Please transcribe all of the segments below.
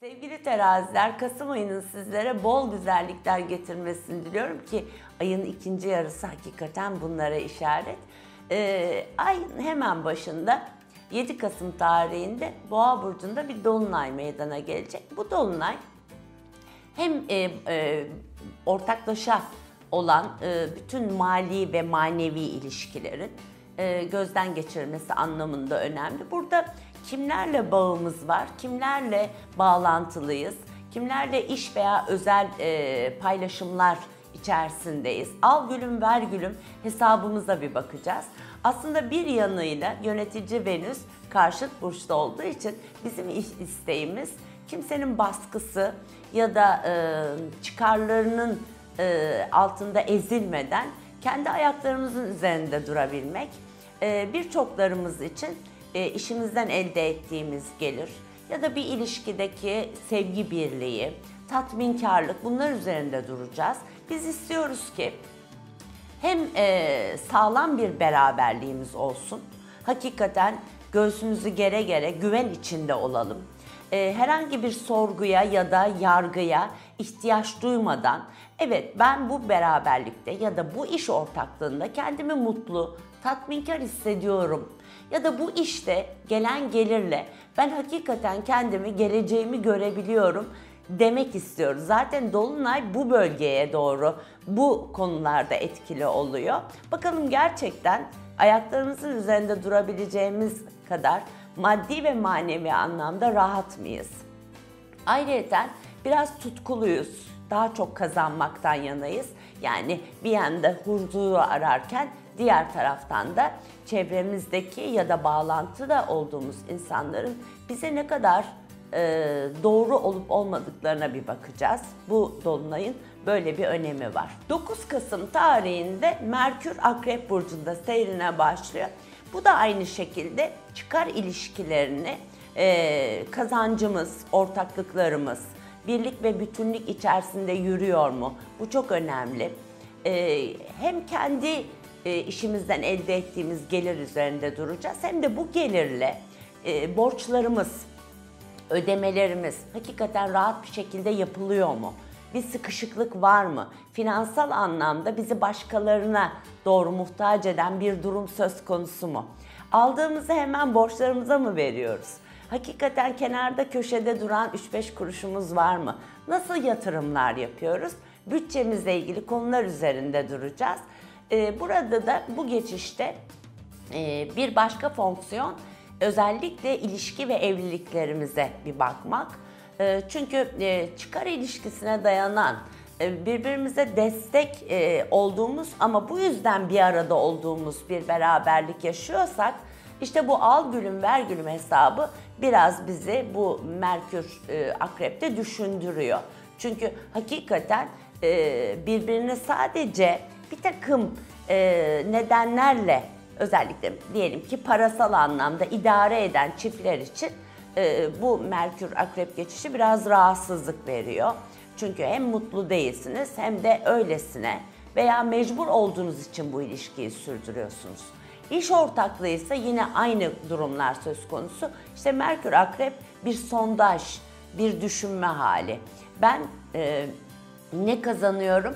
Sevgili teraziler, Kasım ayının sizlere bol güzellikler getirmesini diliyorum ki ayın ikinci yarısı hakikaten bunlara işaret. Ee, ayın hemen başında 7 Kasım tarihinde Boğa Burcu'nda bir dolunay meydana gelecek. Bu dolunay hem e, e, ortaklaşa olan e, bütün mali ve manevi ilişkilerin e, gözden geçirilmesi anlamında önemli. Burada kimlerle bağımız var, kimlerle bağlantılıyız, kimlerle iş veya özel e, paylaşımlar içerisindeyiz. Al gülüm ver gülüm hesabımıza bir bakacağız. Aslında bir yanıyla yönetici Venüs karşıt burçta olduğu için bizim isteğimiz kimsenin baskısı ya da e, çıkarlarının e, altında ezilmeden kendi ayaklarımızın üzerinde durabilmek. E, Birçoklarımız için e, işimizden elde ettiğimiz gelir ya da bir ilişkideki sevgi birliği, tatminkarlık bunlar üzerinde duracağız. Biz istiyoruz ki hem e, sağlam bir beraberliğimiz olsun, hakikaten göğsümüzü gere gere güven içinde olalım. E, herhangi bir sorguya ya da yargıya ihtiyaç duymadan, evet ben bu beraberlikte ya da bu iş ortaklığında kendimi mutlu, tatminkar hissediyorum ya da bu işte gelen gelirle ben hakikaten kendimi, geleceğimi görebiliyorum demek istiyoruz. Zaten Dolunay bu bölgeye doğru bu konularda etkili oluyor. Bakalım gerçekten ayaklarımızın üzerinde durabileceğimiz kadar maddi ve manevi anlamda rahat mıyız? Ayrıca biraz tutkuluyuz. Daha çok kazanmaktan yanayız. Yani bir yanda huzuru ararken diğer taraftan da çevremizdeki ya da bağlantıda olduğumuz insanların bize ne kadar e, doğru olup olmadıklarına bir bakacağız. Bu dolunayın böyle bir önemi var. 9 Kasım tarihinde Merkür Akrep Burcu'nda seyrine başlıyor. Bu da aynı şekilde çıkar ilişkilerini, e, kazancımız, ortaklıklarımız, birlik ve bütünlük içerisinde yürüyor mu? Bu çok önemli. E, hem kendi e, işimizden elde ettiğimiz gelir üzerinde duracağız hem de bu gelirle e, borçlarımız, ödemelerimiz hakikaten rahat bir şekilde yapılıyor mu? Bir sıkışıklık var mı? Finansal anlamda bizi başkalarına doğru muhtaç eden bir durum söz konusu mu? Aldığımızı hemen borçlarımıza mı veriyoruz? Hakikaten kenarda köşede duran 3-5 kuruşumuz var mı? Nasıl yatırımlar yapıyoruz? Bütçemizle ilgili konular üzerinde duracağız. Ee, burada da bu geçişte e, bir başka fonksiyon özellikle ilişki ve evliliklerimize bir bakmak. Ee, çünkü e, çıkar ilişkisine dayanan e, birbirimize destek olduğumuz ama bu yüzden bir arada olduğumuz bir beraberlik yaşıyorsak işte bu al gülüm ver gülüm hesabı biraz bizi bu Merkür Akrep'te düşündürüyor. Çünkü hakikaten birbirine sadece bir takım e, nedenlerle özellikle diyelim ki parasal anlamda idare eden çiftler için e, bu Merkür Akrep geçişi biraz rahatsızlık veriyor. Çünkü hem mutlu değilsiniz hem de öylesine veya mecbur olduğunuz için bu ilişkiyi sürdürüyorsunuz. İş ortaklığı ise yine aynı durumlar söz konusu. İşte Merkür Akrep bir sondaj, bir düşünme hali. Ben e, ne kazanıyorum,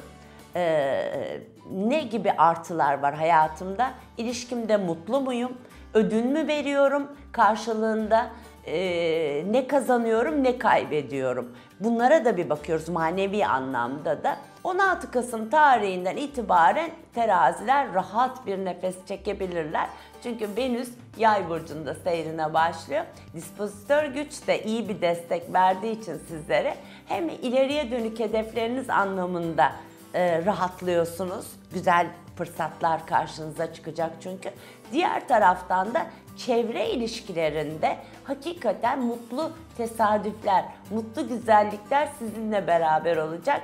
e, ne gibi artılar var hayatımda? İlişkimde mutlu muyum? Ödün mü veriyorum karşılığında? E, ne kazanıyorum, ne kaybediyorum? Bunlara da bir bakıyoruz manevi anlamda da. 16 Kasım tarihinden itibaren teraziler rahat bir nefes çekebilirler. Çünkü Venüs yay burcunda seyrine başlıyor. Dispozitör güç de iyi bir destek verdiği için sizlere hem ileriye dönük hedefleriniz anlamında e, rahatlıyorsunuz. Güzel fırsatlar karşınıza çıkacak çünkü. Diğer taraftan da çevre ilişkilerinde hakikaten mutlu tesadüfler, mutlu güzellikler sizinle beraber olacak.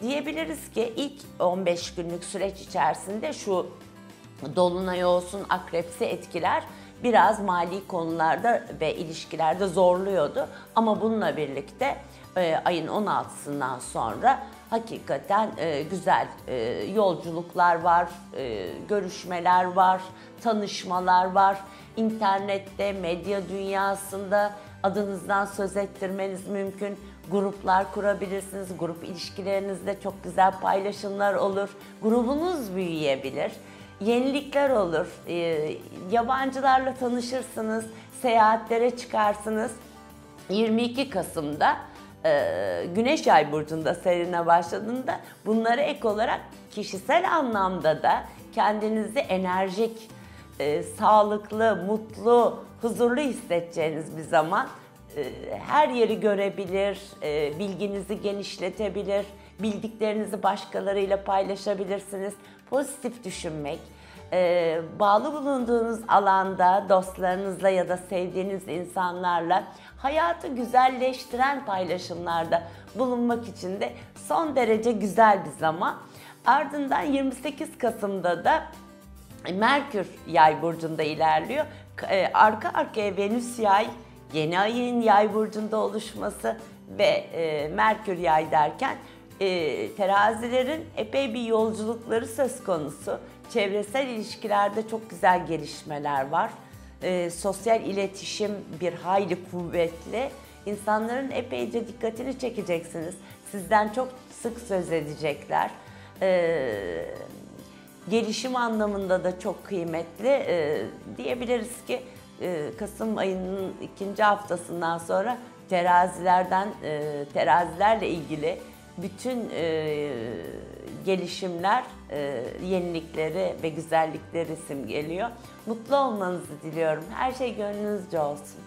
Diyebiliriz ki ilk 15 günlük süreç içerisinde şu dolunay olsun akrepsi etkiler biraz mali konularda ve ilişkilerde zorluyordu. Ama bununla birlikte e, ayın 16'sından sonra hakikaten e, güzel e, yolculuklar var, e, görüşmeler var, tanışmalar var. İnternette, medya dünyasında adınızdan söz ettirmeniz mümkün. Gruplar kurabilirsiniz. Grup ilişkilerinizde çok güzel paylaşımlar olur. Grubunuz büyüyebilir. Yenilikler olur. Ee, yabancılarla tanışırsınız. Seyahatlere çıkarsınız. 22 Kasım'da e, Güneş Ay burcunda serine başladığında bunlara ek olarak kişisel anlamda da kendinizi enerjik, e, sağlıklı, mutlu, huzurlu hissedeceğiniz bir zaman e, her yeri görebilir, e, bilginizi genişletebilir, bildiklerinizi başkalarıyla paylaşabilirsiniz. Pozitif düşünmek, e, bağlı bulunduğunuz alanda dostlarınızla ya da sevdiğiniz insanlarla hayatı güzelleştiren paylaşımlarda bulunmak için de son derece güzel bir zaman. Ardından 28 Kasım'da da Merkür yay burcunda ilerliyor. E, Arka arkaya Venüs yay, yeni ayın yay burcunda oluşması ve e, Merkür yay derken e, terazilerin epey bir yolculukları söz konusu. Çevresel ilişkilerde çok güzel gelişmeler var. E, sosyal iletişim bir hayli kuvvetli. İnsanların epeyce dikkatini çekeceksiniz. Sizden çok sık söz edecekler. E, gelişim anlamında da çok kıymetli. E, diyebiliriz ki e, Kasım ayının ikinci haftasından sonra terazilerden, e, terazilerle ilgili bütün e, gelişimler, e, yenilikleri ve güzellikleri simgeliyor. Mutlu olmanızı diliyorum. Her şey gönlünüzce olsun.